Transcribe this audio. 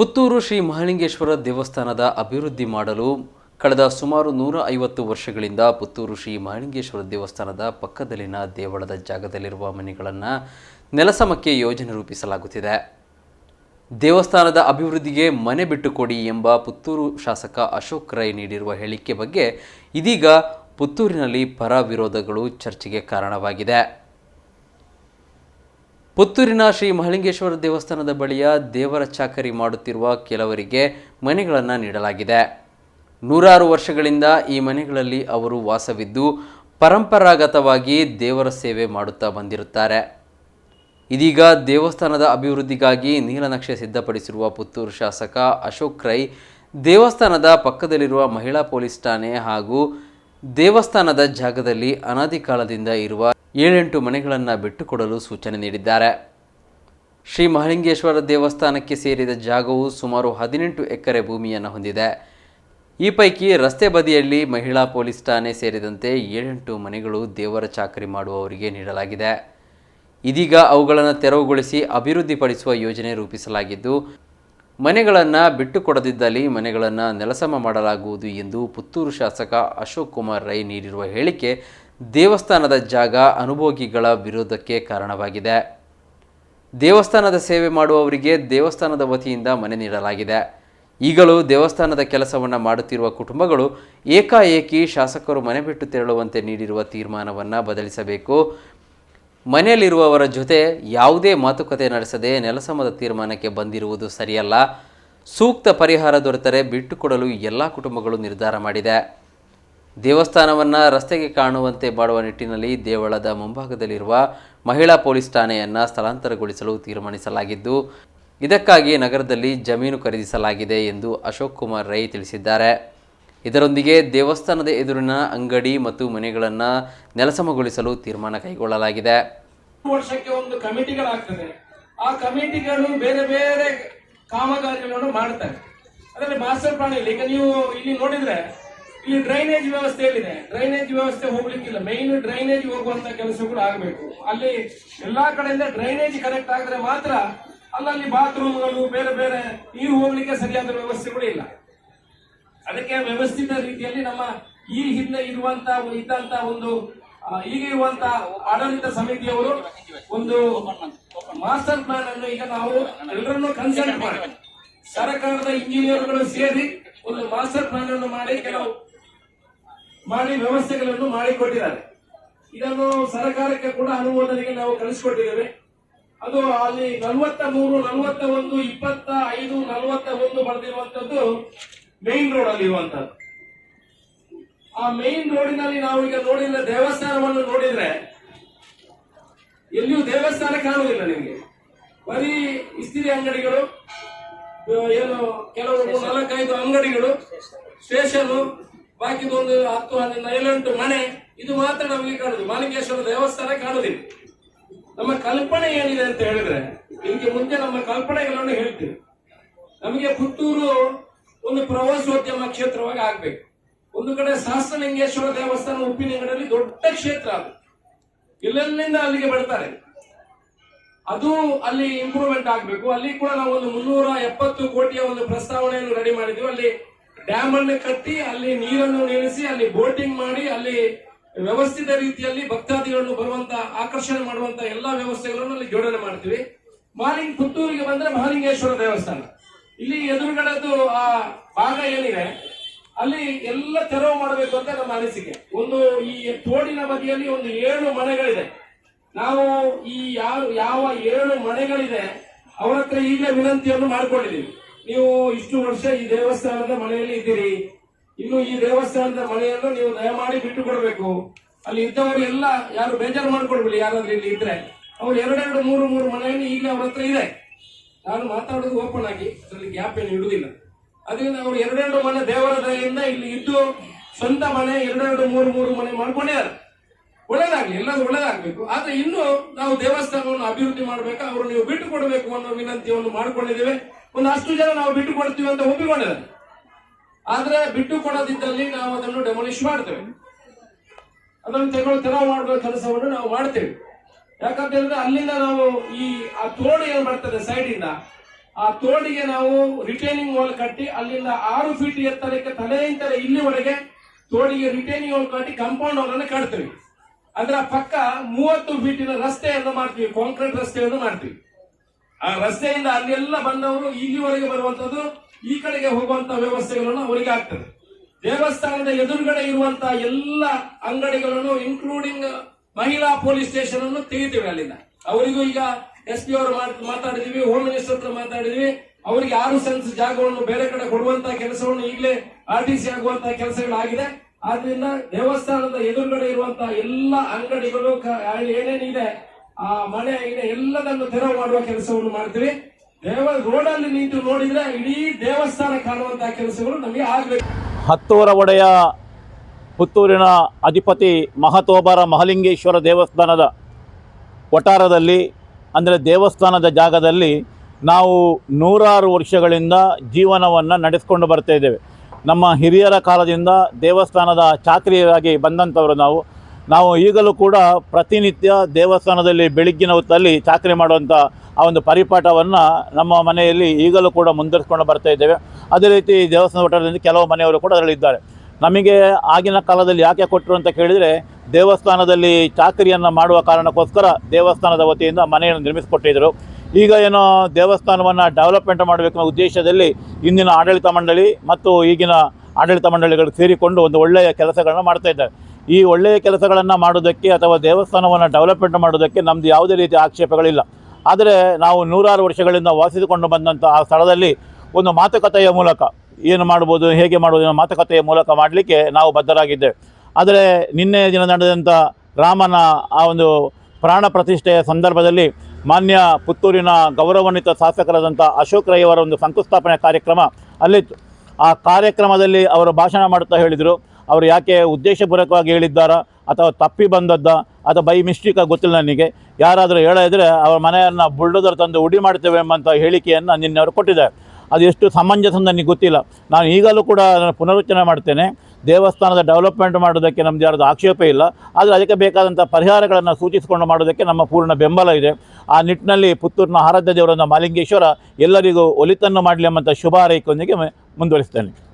ಪುತ್ತೂರು ಶ್ರೀ ಮಹಾಲಿಂಗೇಶ್ವರ ದೇವಸ್ಥಾನದ ಅಭಿವೃದ್ಧಿ ಮಾಡಲು ಕಳೆದ ಸುಮಾರು ನೂರ ಐವತ್ತು ವರ್ಷಗಳಿಂದ ಪುತ್ತೂರು ಶ್ರೀ ಮಹಾಲಿಂಗೇಶ್ವರ ದೇವಸ್ಥಾನದ ಪಕ್ಕದಲ್ಲಿನ ದೇವಳದ ಜಾಗದಲ್ಲಿರುವ ಮನೆಗಳನ್ನು ನೆಲಸಮಕ್ಕೆ ಯೋಜನೆ ರೂಪಿಸಲಾಗುತ್ತಿದೆ. ದೇವಸ್ಥಾನದ ಅಭಿವೃದ್ಧಿಗೆ ಮನೆ ಬಿಟ್ಟುಕೊಡಿ ಎಂಬ ಪುತ್ತೂರು ಶಾಸಕ ಅಶೋಕ್ ರೈ ನೀಡಿರುವ ಹೇಳಿಕೆ ಬಗ್ಗೆ ಇದೀಗ ಪುತ್ತೂರಿನಲ್ಲಿ ಪರ ವಿರೋಧಗಳು ಚರ್ಚೆಗೆ ಕಾರಣವಾಗಿದೆ. ಪುತ್ತೂರಿನ ಶ್ರೀ ಮಹಲಿಂಗೇಶ್ವರ ದೇವಸ್ಥಾನದ ಬಳಿಯ ದೇವರ ಚಾಕರಿ ಮಾಡುತ್ತಿರುವ ಕೆಲವರಿಗೆ ಮನೆಗಳನ್ನು ನೀಡಲಾಗಿದೆ. ನೂರಾರು ವರ್ಷಗಳಿಂದ ಈ ಮನೆಗಳಲ್ಲಿ ಅವರು ವಾಸವಿದ್ದು ಪರಂಪರಾಗತವಾಗಿ ದೇವರ ಸೇವೆ ಮಾಡುತ್ತಾ ಬಂದಿರುತ್ತಾರೆ. ಇದೀಗ ದೇವಸ್ಥಾನದ ಅಭಿವೃದ್ಧಿಗಾಗಿ ನೀಲನಕ್ಷೆ ಸಿದ್ಧಪಡಿಸಿರುವ ಪುತ್ತೂರು ಶಾಸಕ ಅಶೋಕ್ ರೈ ದೇವಸ್ಥಾನದ ಪಕ್ಕದಲ್ಲಿರುವ ಮಹಿಳಾ ಪೊಲೀಸ್ ಠಾಣೆ ಹಾಗೂ ದೇವಸ್ಥಾನದ ಜಾಗದಲ್ಲಿ ಅನಾದಿ ಕಾಲದಿಂದ ಇರುವ ಏಳೆಂಟು ಮನೆಗಳನ್ನು ಬಿಟ್ಟುಕೊಡಲು ಸೂಚನೆ ನೀಡಿದ್ದಾರೆ. ಶ್ರೀ ಮಹಲಿಂಗೇಶ್ವರ ದೇವಸ್ಥಾನಕ್ಕೆ ಸೇರಿದ ಜಾಗವು ಸುಮಾರು ಹದಿನೆಂಟು ಎಕರೆ ಭೂಮಿಯನ್ನು ಹೊಂದಿದೆ. ಈ ಪೈಕಿ ರಸ್ತೆ ಬದಿಯಲ್ಲಿ ಮಹಿಳಾ ಪೊಲೀಸ್ ಠಾಣೆ ಸೇರಿದಂತೆ ಏಳೆಂಟು ಮನೆಗಳು ದೇವರ ಚಾಕರಿ ಮಾಡುವವರಿಗೆ ನೀಡಲಾಗಿದೆ. ಇದೀಗ ಅವುಗಳನ್ನು ತೆರವುಗೊಳಿಸಿ ಅಭಿವೃದ್ಧಿಪಡಿಸುವ ಯೋಜನೆ ರೂಪಿಸಲಾಗಿದ್ದು, ಮನೆಗಳನ್ನು ಬಿಟ್ಟುಕೊಡದಿದ್ದಲ್ಲಿ ಮನೆಗಳನ್ನು ನೆಲಸಮ ಮಾಡಲಾಗುವುದು ಎಂದು ಪುತ್ತೂರು ಶಾಸಕ ಅಶೋಕ್ ಕುಮಾರ್ ರೈ ನೀಡಿರುವ ಹೇಳಿಕೆ ದೇವಸ್ಥಾನದ ಜಾಗ ಅನುಭೋಗಿಗಳ ವಿರೋಧಕ್ಕೆ ಕಾರಣವಾಗಿದೆ. ದೇವಸ್ಥಾನದ ಸೇವೆ ಮಾಡುವವರಿಗೆ ದೇವಸ್ಥಾನದ ವತಿಯಿಂದ ಮನೆ ನೀಡಲಾಗಿದೆ. ಈಗಲೂ ದೇವಸ್ಥಾನದ ಕೆಲಸವನ್ನು ಮಾಡುತ್ತಿರುವ ಕುಟುಂಬಗಳು ಏಕಾಏಕಿ ಶಾಸಕರು ಮನೆ ಬಿಟ್ಟು ತೆರಳುವಂತೆ ನೀಡಿರುವ ತೀರ್ಮಾನವನ್ನು ಬದಲಿಸಬೇಕು. ಮನೆಯಲ್ಲಿರುವವರ ಜೊತೆ ಯಾವುದೇ ಮಾತುಕತೆ ನಡೆಸದೆ ನೆಲಸಮದ ತೀರ್ಮಾನಕ್ಕೆ ಬಂದಿರುವುದು ಸರಿಯಲ್ಲ. ಸೂಕ್ತ ಪರಿಹಾರ ದೊರೆತರೆ ಬಿಟ್ಟುಕೊಡಲು ಎಲ್ಲ ಕುಟುಂಬಗಳು ನಿರ್ಧಾರ ಮಾಡಿದೆ. ದೇವಸ್ಥಾನವನ್ನು ರಸ್ತೆಗೆ ಕಾಣುವಂತೆ ಮಾಡುವ ನಿಟ್ಟಿನಲ್ಲಿ ದೇವಳದ ಮುಂಭಾಗದಲ್ಲಿರುವ ಮಹಿಳಾ ಪೊಲೀಸ್ ಠಾಣೆಯನ್ನು ಸ್ಥಳಾಂತರಗೊಳಿಸಲು ತೀರ್ಮಾನಿಸಲಾಗಿದ್ದು, ಇದಕ್ಕಾಗಿ ನಗರದಲ್ಲಿ ಜಮೀನು ಖರೀದಿಸಲಾಗಿದೆ ಎಂದು ಅಶೋಕ್ ಕುಮಾರ್ ರೈ ತಿಳಿಸಿದ್ದಾರೆ. ಇದರೊಂದಿಗೆ ದೇವಸ್ಥಾನದ ಎದುರಿನ ಅಂಗಡಿ ಮತ್ತು ಮನೆಗಳನ್ನು ನೆಲಸಮಗೊಳಿಸಲು ತೀರ್ಮಾನ ಕೈಗೊಳ್ಳಲಾಗಿದೆ. ವರ್ಷಕ್ಕೆ ಒಂದು ಕಮಿಟಿಗಳಾಗ್ತದೆ. ಆ ಕಮಿಟಿಗಳು ಬೇರೆ ಬೇರೆ ಕಾಮಗಾರಿಗಳನ್ನು ಮಾಡ್ತಾರೆ. ಅದರಲ್ಲಿ ಮಾಸ್ಟರ್ ಪ್ಲಾನ್ ಈಗ ನೀವು ಇಲ್ಲಿ ನೋಡಿದ್ರೆ ಇಲ್ಲಿ ಡ್ರೈನೇಜ್ ವ್ಯವಸ್ಥೆ ಎಲ್ಲಿದೆ? ಡ್ರೈನೇಜ್ ವ್ಯವಸ್ಥೆ ಹೋಗ್ಲಿಕ್ಕಿಲ್ಲ. ಮೇನ್ ಡ್ರೈನೇಜ್ ಹೋಗುವಂತ ಕೆಲಸಗಳು ಆಗಬೇಕು. ಅಲ್ಲಿ ಎಲ್ಲಾ ಕಡೆಯಿಂದ ಡ್ರೈನೇಜ್ ಕನೆಕ್ಟ್ ಆಗಿದ್ರೆ ಮಾತ್ರ ಅಲ್ಲಲ್ಲಿ ಬಾತ್ರೂಮ್ಗಳು ಬೇರೆ ಬೇರೆ ನೀರು ಹೋಗ್ಲಿಕ್ಕೆ ಸರಿಯಾದ ವ್ಯವಸ್ಥೆಗಳು ಇಲ್ಲ. ಅದಕ್ಕೆ ವ್ಯವಸ್ಥಿತ ರೀತಿಯಲ್ಲಿ ನಮ್ಮ ಈ ಹಿಂದೆ ಇರುವಂತ ಇದ್ದಂತ ಒಂದು ಈಗ ಇರುವಂತ ಆಡಳಿತ ಸಮಿತಿಯವರು ಒಂದು ಮಾಸ್ಟರ್ ಪ್ಲಾನ್ ಅನ್ನು ಈಗ ನಾವು ಎಲ್ಲರನ್ನು ಕನ್ಸಲ್ಟ್ ಮಾಡಿ. ಸರ್ಕಾರದ ಇಂಜಿನಿಯರ್ಗಳು ಸೇರಿ ಒಂದು ಮಾಸ್ಟರ್ ಪ್ಲಾನ್ ಅನ್ನು ಮಾಡಿ ಕೆಲವು ಮಾಡಿ ವ್ಯವಸ್ಥೆಗಳನ್ನು ಮಾಡಿಕೊಟ್ಟಿದ್ದಾರೆ. ಇದನ್ನು ಸರ್ಕಾರಕ್ಕೆ ಕೂಡ ಅನುಮೋದನೆಗೆ ನಾವು ಕಳಿಸಿಕೊಟ್ಟಿದ್ದೇವೆ. ಅದು ಅಲ್ಲಿ ನಲವತ್ತ ಮೂರು ನಲವತ್ತ ಒಂದು ಇಪ್ಪತ್ತ ಐದು ನಲವತ್ತ ಒಂದು ಬರೆದಿರುವಂತದ್ದು ಮೇನ್ ರೋಡ್ ಅಲ್ಲಿ ಇರುವಂತದ್ದು ಆ ಮೇನ್ ರೋಡಿನಲ್ಲಿ ನಾವು ಈಗ ನೋಡಿದ ದೇವಸ್ಥಾನವನ್ನು ನೋಡಿದ್ರೆ, ಎಲ್ಲಿಯೂ ದೇವಸ್ಥಾನ ಕಾಣುವುದಿಲ್ಲ ನಿಮಗೆ. ಬರೀ ಇಸ್ತಿರಿ ಅಂಗಡಿಗಳು ಏನು, ಕೆಲವು ನಾಲ್ಕೈದು ಅಂಗಡಿಗಳು, ಸ್ಟೇಷನ್ ಬಾಕಿದು ಒಂದು ಹತ್ತು ಹನ್ನೆರಡು ಏಳೆಂಟು ಮನೆ, ಇದು ಮಾತ್ರ ನಮಗೆ ಕಾಣುದು. ಮಾಲಿಕೇಶ್ವರ ದೇವಸ್ಥಾನ ಕಾಣುದಿಲ್ಲ. ನಮ್ಮ ಕಲ್ಪನೆ ಏನಿದೆ ಅಂತ ಹೇಳಿದ್ರೆ, ನಿಮಗೆ ಮುಂದೆ ನಮ್ಮ ಕಲ್ಪನೆಗಳನ್ನು ಹೇಳ್ತೀವಿ ನಮಗೆ ಪುತ್ತೂರು ಒಂದು ಪ್ರವಾಸೋದ್ಯಮ ಕ್ಷೇತ್ರವಾಗಿ ಆಗ್ಬೇಕು. ಒಂದು ಕಡೆ ಸಹಸ್ರಲಿಂಗೇಶ್ವರ ದೇವಸ್ಥಾನ ಉಪ್ಪಿನಿಂಗಡಲ್ಲಿ ದೊಡ್ಡ ಕ್ಷೇತ್ರ ಅದು. ಎಲ್ಲೆಲ್ಲಿಂದ ಅಲ್ಲಿಗೆ ಬರ್ತಾರೆ ಅದು ಅಲ್ಲಿ ಇಂಪ್ರೂವ್ಮೆಂಟ್ ಆಗಬೇಕು. ಅಲ್ಲಿ ಕೂಡ ನಾವು ಒಂದು ಮುನ್ನೂರ ಎಪ್ಪತ್ತು ಕೋಟಿಯ ಒಂದು ಪ್ರಸ್ತಾವನೆಯನ್ನು ರೆಡಿ ಮಾಡಿದ್ವಿ ಅಲ್ಲಿ ಡ್ಯಾಮ್ ಅನ್ನು ಕಟ್ಟಿ ಅಲ್ಲಿ ನೀರನ್ನು ನಿಲ್ಲಿಸಿ, ಅಲ್ಲಿ ಬೋಟಿಂಗ್ ಮಾಡಿ, ಅಲ್ಲಿ ವ್ಯವಸ್ಥಿತ ರೀತಿಯಲ್ಲಿ ಭಕ್ತಾದಿಗಳನ್ನು ಬರುವಂತ, ಆಕರ್ಷಣೆ ಮಾಡುವಂತ ಎಲ್ಲಾ ವ್ಯವಸ್ಥೆಗಳನ್ನು ಅಲ್ಲಿ ಜೋಡಣೆ ಮಾಡ್ತೀವಿ. ಮಾಲಿಂಗ್ ಪುತ್ತೂರಿಗೆ ಬಂದ್ರೆ ಮಹಾಲಿಂಗೇಶ್ವರ ದೇವಸ್ಥಾನ. ಇಲ್ಲಿ ಎದುರುಗಡೆದು ಆ ಭಾಗ ಏನಿದೆ, ಅಲ್ಲಿ ಎಲ್ಲ ತೆರವು ಮಾಡಬೇಕು ಅಂತ ನಮ್ಮ ಅನಿಸಿಕೆ. ಒಂದು ಈ ತೋಡಿನ ಬದಿಯಲ್ಲಿ ಒಂದು ಏಳು ಮನೆಗಳಿದೆ. ನಾವು ಈ ಯಾರು ಯಾವ ಏಳು ಮನೆಗಳಿದೆ ಅವರ ಹತ್ರ ಈಗಲೇ ವಿನಂತಿಯನ್ನು ಮಾಡ್ಕೊಂಡಿದ್ದೀವಿ. ನೀವು ಇಷ್ಟು ವರ್ಷ ಈ ದೇವಸ್ಥಾನದ ಮನೆಯಲ್ಲಿ ಇದ್ದೀರಿ. ಇನ್ನು ಈ ದೇವಸ್ಥಾನದ ಮನೆಯನ್ನು ನೀವು ದಯಮಾಡಿ ಬಿಟ್ಟು ಕೊಡಬೇಕು ಅಲ್ಲಿ ಇದ್ದವರು ಎಲ್ಲ ಯಾರು ಬೇಜಾರು ಮಾಡ್ಕೊಡ್ಬಿಡಿ ಯಾರಾದ್ರೂ ಇಲ್ಲಿ ಇದ್ರೆ. ಅವ್ರು ಎರಡೆರಡು, ಮೂರು ಮೂರು ಮನೆಯನ್ನು ಈಗಲೇ ಅವ್ರ ಹತ್ರ ಇದೆ. ನಾನು ಮಾತಾಡೋದು ಓಪನ್ ಆಗಿ, ಅದರಲ್ಲಿ ಗ್ಯಾಪ್ ಏನು ಇಡುದಿಲ್ಲ ಅದರಿಂದ ಅವ್ರು ಎರಡೆರಡು ಮನೆ ದೇವರ ದಯಿಂದ ಇಲ್ಲಿ ಇದ್ದು ಸ್ವಂತ ಮನೆ ಎರಡೆರಡು, ಮೂರು ಮೂರು ಮನೆ ಮಾಡ್ಕೊಂಡಿದ್ದಾರೆ. ಒಳ್ಳೇದಾಗ್ಲಿ ಎಲ್ಲರೂ ಒಳ್ಳೇದಾಗ್ಬೇಕು. ಆದ್ರೆ ಇನ್ನು ನಾವು ದೇವಸ್ಥಾನವನ್ನು ಅಭಿವೃದ್ಧಿ ಮಾಡಬೇಕು? ಅವರು ನೀವು ಬಿಟ್ಟು ಕೊಡಬೇಕು ಅನ್ನೋ ವಿನಂತಿಯನ್ನು ಮಾಡ್ಕೊಂಡಿದ್ದೇವೆ. ಒಂದು ಅಷ್ಟು ಜನ ನಾವು ಬಿಟ್ಟು ಕೊಡ್ತೀವಿ ಅಂತ ಒಪ್ಪಿಕೊಂಡಿದ್ದಾರೆ. ಆದ್ರೆ ಬಿಟ್ಟು ಕೊಡೋದಿದ್ದಲ್ಲಿ ನಾವು ಅದನ್ನು ಡೆಮೊಲಿಷ್ ಮಾಡ್ತೇವೆ. ಅದನ್ನು ತೆಗೆದು ತೆರವು ಮಾಡುವ ಕೆಲಸವನ್ನು ನಾವು ಮಾಡ್ತೇವೆ. ಯಾಕಂತ ಹೇಳಿದ್ರೆ ಅಲ್ಲಿಂದ ನಾವು ಈ ಆ ತೋಡು ಏನ್ ಬರ್ತದೆ ಸೈಡ್ ಇಂದ ಆ ತೋಡಿಗೆ ನಾವು ರಿಟೈನಿಂಗ್ ವಾಲ್ ಕಟ್ಟಿ ಅಲ್ಲಿಂದ ಆರು ಫೀಟ್ ಎತ್ತರಕ್ಕೆ ತಲೆಯಿಂದಲೇ ಇಲ್ಲಿವರೆಗೆ ತೋಡಿಗೆ ರಿಟೈನಿಂಗ್ ವಾಲ್ ಕಟ್ಟಿ ಕಾಂಪೌಂಡ್ ವಾಲ್ ಅನ್ನು ಕಟ್ತೀವಿ. ಅದರ ಪಕ್ಕ ಮೂವತ್ತು ಫೀಟಿನ ರಸ್ತೆಯನ್ನು ಮಾಡ್ತೀವಿ ಕಾಂಕ್ರೀಟ್ ರಸ್ತೆಯನ್ನು ಮಾಡ್ತೀವಿ. ಆ ರಸ್ತೆಯಿಂದ ಅಲ್ಲೆಲ್ಲ ಬಂದವರು ಇಲ್ಲಿವರೆಗೆ ಬರುವಂತದ್ದು ಈ ಕಡೆಗೆ ಹೋಗುವಂತ ವ್ಯವಸ್ಥೆಗಳನ್ನು ಅವರಿಗೆ ಆಗ್ತದೆ. ದೇವಸ್ಥಾನದ ಎದುರುಗಡೆ ಇರುವಂತಹ ಎಲ್ಲ ಅಂಗಡಿಗಳನ್ನು ಇನ್ಕ್ಲೂಡಿಂಗ್ ಮಹಿಳಾ ಪೊಲೀಸ್ ಸ್ಟೇಷನ್ ಅನ್ನು ತೆಗಿತೀವಿ ಅಲ್ಲಿಂದ. ಅವರಿಗೂ ಈಗ ಎಸ್ ಪಿ ಅವರು ಮಾತ್- ಮಾತಾಡಿದೀವಿ ಹೋಮ್ ಮಿನಿಸ್ಟರ್ ಹತ್ರ ಮಾತಾಡಿದ್ವಿ. ಅವರಿಗೆ ಆರು ಸೆನ್ಸ್ ಜಾಗವನ್ನು ಬೇರೆ ಕಡೆ ಕೊಡುವಂತಹ ಕೆಲಸವನ್ನು ಈಗಲೇ ಆರ್ ಟಿ ಸಿ ಆಗುವಂತಹ ಕೆಲಸಗಳಾಗಿದೆ. ಆದ್ರಿಂದ ದೇವಸ್ಥಾನದ ಎದುರುಗಡೆ ಇರುವಂತಹ ಎಲ್ಲ ಅಂಗಡಿಗಳು ಏನೇನಿದೆ ಆ ಮನೆ ಇದೆ ಎಲ್ಲದನ್ನು ತೆರವು ಮಾಡುವ ಕೆಲಸವನ್ನು ಮಾಡ್ತೀವಿ. ದೇವ ರೋಡಲ್ಲಿ ನಿಂತು ನೋಡಿದ್ರೆ ಇಡೀ ದೇವಸ್ಥಾನ ಕಾಣುವಂತಹ ಕೆಲಸಗಳು ನಮಗೆ ಆಗ್ಬೇಕು. ಹತ್ತೂರ ಒಡೆಯ ಪುತ್ತೂರಿನ ಅಧಿಪತಿ ಮಹತೋಬರ ಮಹಲಿಂಗೇಶ್ವರ ದೇವಸ್ಥಾನದ ವಟಾರದಲ್ಲಿ ಅಂದರೆ ದೇವಸ್ಥಾನದ ಜಾಗದಲ್ಲಿ ನಾವು ನೂರಾರು ವರ್ಷಗಳಿಂದ ಜೀವನವನ್ನು ನಡೆಸ್ಕೊಂಡು ಬರ್ತಾ ಇದ್ದೇವೆ. ನಮ್ಮ ಹಿರಿಯರ ಕಾಲದಿಂದ ದೇವಸ್ಥಾನದ ಚಾಕ್ರಿಯರಾಗಿ ಬಂದಂಥವರು ನಾವು. ನಾವು ಈಗಲೂ ಕೂಡ ಪ್ರತಿನಿತ್ಯ ದೇವಸ್ಥಾನದಲ್ಲಿ ಬೆಳಗ್ಗಿನ ಹೊತ್ತಲ್ಲಿ ಚಾಕರಿ ಮಾಡುವಂಥ ಆ ಒಂದು ಪರಿಪಾಠವನ್ನು ನಮ್ಮ ಮನೆಯಲ್ಲಿ ಈಗಲೂ ಕೂಡ ಮುಂದುವರಿಸ್ಕೊಂಡು ಬರ್ತಾ ಇದ್ದೇವೆ. ಅದೇ ರೀತಿ ದೇವಸ್ಥಾನ ವಟಾರದಿಂದ ಕೆಲವು ಮನೆಯವರು ಕೂಡ ಅದರಲ್ಲಿದ್ದಾರೆ ನಮಗೆ ಆಗಿನ ಕಾಲದಲ್ಲಿ ಯಾಕೆ ಕೊಟ್ಟರು ಅಂತ ಕೇಳಿದರೆ, ದೇವಸ್ಥಾನದಲ್ಲಿ ಚಾಕರಿಯನ್ನು ಮಾಡುವ ಕಾರಣಕ್ಕೋಸ್ಕರ ದೇವಸ್ಥಾನದ ವತಿಯಿಂದ ಮನೆಯನ್ನು ನಿರ್ಮಿಸಿಕೊಟ್ಟಿದ್ದರು. ಈಗ ಏನೋ ದೇವಸ್ಥಾನವನ್ನು ಡೆವಲಪ್ಮೆಂಟ್ ಮಾಡಬೇಕು ಅನ್ನೋ ಉದ್ದೇಶದಲ್ಲಿ ಇಂದಿನ ಆಡಳಿತ ಮಂಡಳಿ ಮತ್ತು ಈಗಿನ ಆಡಳಿತ ಮಂಡಳಿಗಳು ಸೇರಿಕೊಂಡು ಒಂದು ಒಳ್ಳೆಯ ಕೆಲಸಗಳನ್ನು ಮಾಡ್ತಾ ಇದ್ದಾರೆ. ಈ ಒಳ್ಳೆಯ ಕೆಲಸಗಳನ್ನು ಮಾಡೋದಕ್ಕೆ ಅಥವಾ ದೇವಸ್ಥಾನವನ್ನು ಡೆವಲಪ್ಮೆಂಟ್ ಮಾಡೋದಕ್ಕೆ ನಮ್ಮದು ಯಾವುದೇ ರೀತಿಯ ಆಕ್ಷೇಪಗಳಿಲ್ಲ. ಆದರೆ ನಾವು ನೂರಾರು ವರ್ಷಗಳಿಂದ ವಾಸಿಸಿಕೊಂಡು ಬಂದಂಥ ಆ ಸ್ಥಳದಲ್ಲಿ ಒಂದು ಮಾತುಕತೆಯ ಮೂಲಕ ಏನು ಮಾಡ್ಬೋದು, ಹೇಗೆ ಮಾಡ್ಬೋದು ಮಾತುಕತೆಯ ಮೂಲಕ ಮಾಡಲಿಕ್ಕೆ ನಾವು ಬದ್ಧರಾಗಿದ್ದೇವೆ. ಆದರೆ ನಿನ್ನೆ ದಿನ ನಡೆದಂಥ ರಾಮನ ಆ ಒಂದು ಪ್ರಾಣ ಪ್ರತಿಷ್ಠೆಯ ಸಂದರ್ಭದಲ್ಲಿ ಮಾನ್ಯ ಪುತ್ತೂರಿನ ಗೌರವಾನ್ವಿತ ಶಾಸಕರಾದಂಥ ಅಶೋಕ್ ರೈ ಅವರ ಒಂದು ಶಂಕುಸ್ಥಾಪನೆ ಕಾರ್ಯಕ್ರಮ ಅಲ್ಲಿತ್ತು. ಆ ಕಾರ್ಯಕ್ರಮದಲ್ಲಿ ಅವರು ಭಾಷಣ ಮಾಡುತ್ತಾ ಹೇಳಿದರು. ಅವರು ಯಾಕೆ ಉದ್ದೇಶಪೂರ್ವಕವಾಗಿ ಹೇಳಿದ್ದಾರಾ ಅಥವಾ ತಪ್ಪಿ ಬಂದದ್ದ ಅಥವಾ ಬೈ ಮಿಸ್ಟೇಕ್ ಗೊತ್ತಿಲ್ಲ ನನಗೆ. ಯಾರಾದರೂ ಹೇಳಿದರೆ ಅವರ ಮನೆಯನ್ನು ಬುಲ್ಡೋದರ್ ತಂದು ಉಡಿ ಮಾಡ್ತೇವೆ ಎಂಬಂಥ ಹೇಳಿಕೆಯನ್ನು ನಿನ್ನೆ ಅವರು ಕೊಟ್ಟಿದ್ದಾರೆ. ಅದು ಎಷ್ಟು ಸಮಂಜಸ ನನಗೆ ಗೊತ್ತಿಲ್ಲ. ನಾನು ಈಗಲೂ ಕೂಡ ಪುನರುಚ್ಚನೆ ಮಾಡ್ತೇನೆ. ದೇವಸ್ಥಾನದ ಡೆವಲಪ್ಮೆಂಟ್ ಮಾಡೋದಕ್ಕೆ ನಮ್ಮದು ಯಾರ್ದು ಆಕ್ಷೇಪ ಇಲ್ಲ. ಆದರೆ ಅದಕ್ಕೆ ಬೇಕಾದಂಥ ಪರಿಹಾರಗಳನ್ನು ಸೂಚಿಸಿಕೊಂಡು ಮಾಡೋದಕ್ಕೆ ನಮ್ಮ ಪೂರ್ಣ ಬೆಂಬಲ ಇದೆ. ಆ ನಿಟ್ಟಿನಲ್ಲಿ ಪುತ್ತೂರಿನ ಆರಾಧ್ಯ ದೇವರನ್ನ ಮಾಲಿಂಗೇಶ್ವರ ಎಲ್ಲರಿಗೂ ಒಲಿತನ್ನು ಮಾಡಲಿ ಎಂಬಂಥ ಶುಭ ಹಾರೈಕೆಯೊಂದಿಗೆ ಮುಂದುವರಿಸ್ತೇನೆ.